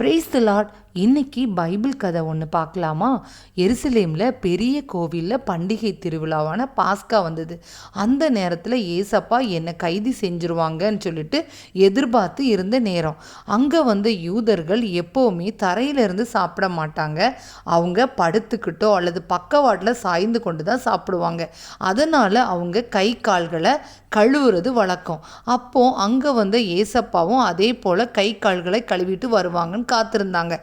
Praise the Lord. இன்னைக்கு Bible கதை ஒன்று பார்க்கலாமா? எருசலேமில் பெரிய கோவிலில் பண்டிகை திருவிழாவான பாஸ்கா வந்தது. அந்த நேரத்தில் ஏசப்பா என்னை கைது செஞ்சுருவாங்கன்னு சொல்லிட்டு எதிர்பார்த்து இருந்த நேரம். அங்கே வந்த யூதர்கள் எப்போவுமே தரையிலிருந்து சாப்பிட மாட்டாங்க. அவங்க படுத்துக்கிட்டோ அல்லது பக்கவாட்டில் சாய்ந்து கொண்டு தான் சாப்பிடுவாங்க. அதனால் அவங்க கை கால்களை கழுவுறது வழக்கம். அப்போது அங்கே வந்த ஏசப்பாவும் அதே போல் கை கால்களை கழுவிட்டு வருவாங்கன்னு காத்திருந்தாங்க.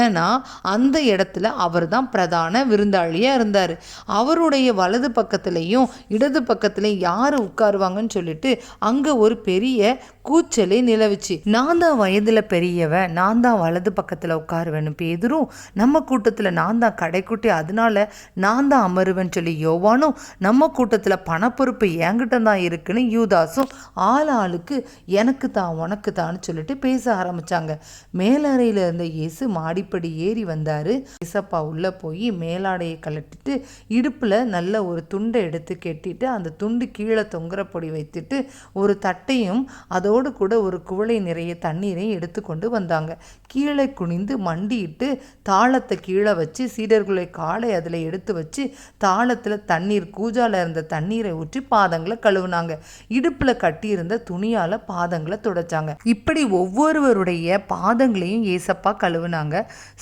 ஏன்னா அந்த இடத்துல அவர் தான் பிரதான விருந்தாளியாக இருந்தார். அவருடைய வலது பக்கத்துலேயும் இடது பக்கத்துலேயும் யார் உட்காருவாங்கன்னு சொல்லிட்டு அங்கே ஒரு பெரிய கூச்சலே நிலவுச்சு. நான் தான் வயதில் பெரியவன் நான் தான் வலது பக்கத்தில் உட்காருவேன்னு பேதரும் நம்ம கூட்டத்தில் நான் தான் கடைக்குட்டி அதனால நான் தான் அமருவேன் சொல்லி யோவானும் நம்ம கூட்டத்தில் பணப்பொறுப்பு என்கிட்ட தான் இருக்குன்னு யூதாஸும் ஆள் ஆளுக்கு எனக்கு தான் உனக்கு தான்னு சொல்லிட்டு பேச ஆரம்பித்தாங்க மேலறையில் இருந்த இயேசு மாடிப்படி ஏறி வந்தார். ஏசப்பா உள்ளே போய் மேலாடையை கலட்டிட்டு இடுப்பில் நல்ல ஒரு துண்டை எடுத்து கெட்டிட்டு அந்த துண்டு கீழே தொங்குற பொடி வைத்துட்டு ஒரு தட்டையும் அதோடு கூட ஒரு குவளை நிறைய தண்ணீரையும் எடுத்துக்கொண்டு வந்தாங்க. கீழே குனிந்து மண்டியிட்டு தாளத்தை கீழே வச்சு சீடர்களை காலை அதில் எடுத்து வச்சு தாளத்தில் தண்ணீர் கூஜால இருந்த தண்ணீரை ஊற்றி பாதங்களை கழுவுனாங்க. இடுப்பில் கட்டியிருந்த துணியால் பாதங்களை துடைச்சாங்க. இப்படி ஒவ்வொருவருடைய பாதங்களையும் ஏசப்பா கழுவுனாங்க.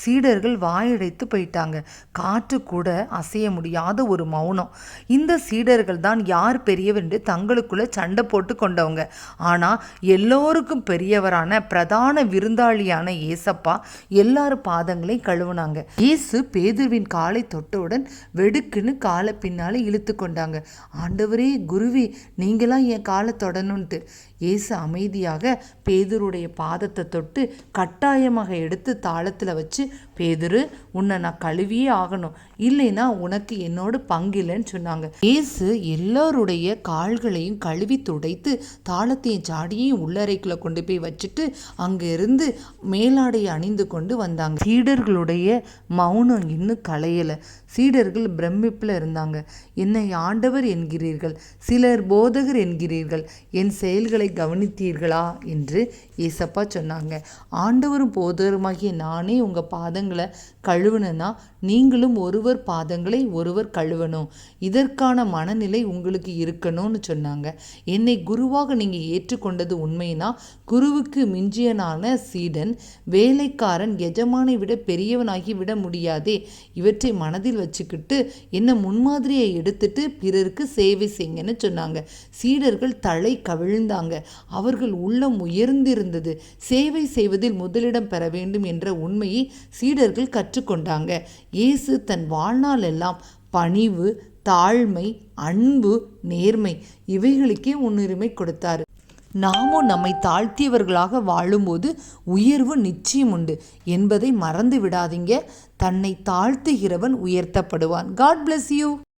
சீடர்கள் வாயடைத்து போயிட்டாங்க. காற்று கூட அசைய முடியாத ஒரு மௌனம். இந்த சீடர்கள் தான் யார் பெரியவென்று தங்களுக்குள்ள சண்டை போட்டு கொண்டவங்க. ஆனால் எல்லோருக்கும் பெரியவரான பிரதான விருந்தாளியான ஏசப்பா எல்லாரும் பாதங்களையும் கழுவுனாங்க. இயேசு பேதுருவின் காலை தொட்டவுடன் வெடுக்குன்னு காலை பின்னால் இழுத்து கொண்டாங்க. ஆண்டவரே குருவி நீங்களாம் என் காலை தொடணுன்ட்டு. இயேசு அமைதியாக பேதுருடைய பாதத்தை தொட்டு கட்டாயமாக எடுத்து தாளத்தில் வச்சு பேதுரு உன்னை நான் கழுவியே ஆகணும். இல்லைன்னா உனக்கு என்னோட பங்கில்லைன்னு சொன்னாங்க. இயேசு எல்லோருடைய கால்களையும் கழுவி துடைத்து தாளத்தையும் சாடியையும் உள்ளறைக்குள்ளே கொண்டு போய் வச்சுட்டு அங்கே இருந்து மேலாடையை அணிந்து கொண்டு வந்தாங்க. சீடர்களுடைய மௌனம் இன்னும் கலையலை சீடர்கள் பிரமிப்பில் இருந்தாங்க. என்னை ஆண்டவர் என்கிறீர்கள். சிலர் போதகர் என்கிறீர்கள். என் செயல்களை கவனித்தீர்களா? என்று ஏசப்பா சொன்னாங்க. ஆண்டவரும் போதகருமாகிய நானே உங்கள் பாதங்களை கழுவுனேன்னா நீங்களும் ஒருவர் பாதங்களை ஒருவர் கழுவணும். இதற்கான மனநிலை உங்களுக்கு இருக்கணும்னு சொன்னாங்க. என்னை குருவாக நீங்கள் ஏற்றுக்கொண்டது உண்மைனா குருவுக்கு மிஞ்சியனான சீடன் வேலைக்காரன் எஜமானை விட பெரியவனாகி விட முடியாதே. இவற்றை மனதில் வச்சுக்கிட்டு என்ன முன்மாதிரியை எடுத்துட்டு பிறருக்கு சேவை செய்யுங்கன்னு சொன்னாங்க. சீடர்கள் தலை கவிழ்ந்தாங்க. அவர்கள் உள்ளம் உயர்ந்திருந்தது. சேவை செய்வதில் முதலிடம் பெற வேண்டும் என்ற உண்மையை சீடர்கள் கற்றுக்கொண்டாங்க. இயேசு தன் வாழ்நாள் எல்லாம் பணிவு தாழ்மை அன்பு நேர்மை இவைகளுக்கே முன்னுரிமை கொடுத்தார். நாமும் நம்மை தாழ்த்தியவர்களாக வாழும்போது உயர்வு நிச்சயம் உண்டு. என்பதை மறந்து விடாதீங்க. தன்னை தாழ்த்துகிறவன் உயர்த்தப்படுவான். God bless you